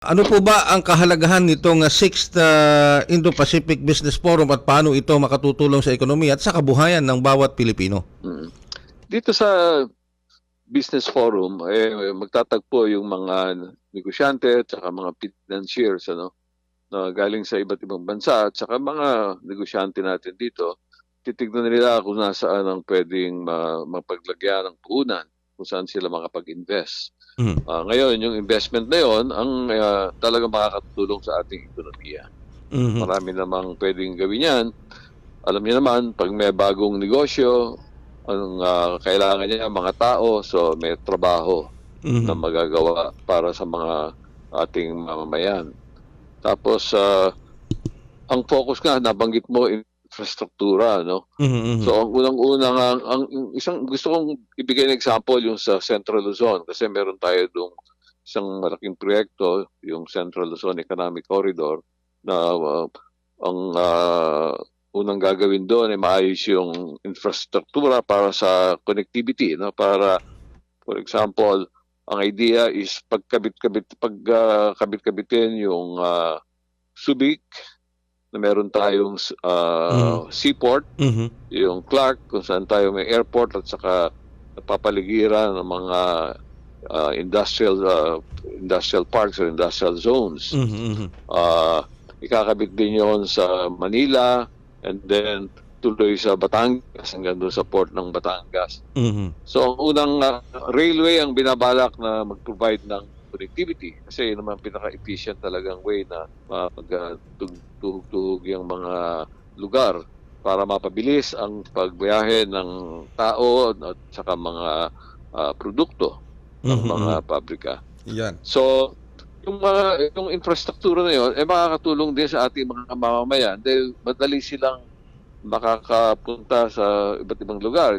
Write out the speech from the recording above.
Ano po ba ang kahalagahan nitong uh, 6th uh, Indo-Pacific Business Forum at paano ito makatutulong sa ekonomiya at sa kabuhayan ng bawat Pilipino? Mm. Dito sa business forum, eh, magtatagpo yung mga negosyante at saka mga financiers ano, na galing sa iba't ibang bansa at saka mga negosyante natin dito. Titignan nila kung nasaan ang pwedeng ma- mapaglagyan ng puhunan, kung saan sila makapag-invest. Mhm. Ah, ngayon, yung investment na yon ang uh, talagang makakatulong sa ating ekonomiya. Mhm. Marami namang pwedeng gawin yan. Alam niyo naman, pag may bagong negosyo, ang ah, kailangan niya mga tao, so may trabaho Mhm. na magagawa para sa mga ating mamamayan. Tapos, ah, ang focus nga, nabanggit mo, infrastruktura, no? Mhm, mhm. So, ang unang-unang, ang, ang isang, gusto kong ibigay ng example yung sa Central Luzon kasi meron tayo doon isang malaking proyekto, yung Central Luzon Economic Corridor, na uh, ang uh, unang gagawin doon ay maayos yung infrastruktura para sa connectivity, no? Para, for example, ang idea is pagkabit-kabit, pagkabit-kabitin yung uh, Subic, na meron tayong uh, seaport, Mhm. yung Clark kung saan tayo may airport at saka napapaligiran ng mga uh, industrial uh, industrial parks or industrial zones. Mhm, mhm. Uh, ikakabit din yon sa Manila and then tuloy sa Batangas hanggang doon sa port ng Batangas. Mhm. So ang unang uh, railway ang binabalak na mag-provide ng connectivity kasi yun naman pinaka-efficient talagang way na magtugtog yung mga lugar para mapabilis ang pagbiyahe ng tao at saka mga ah, produkto ng Mhm, mga pabrika. Yan. So, yung mga yung infrastruktura na yun, eh makakatulong din sa ating mga mamamayan dahil madali silang makakapunta sa iba't ibang lugar.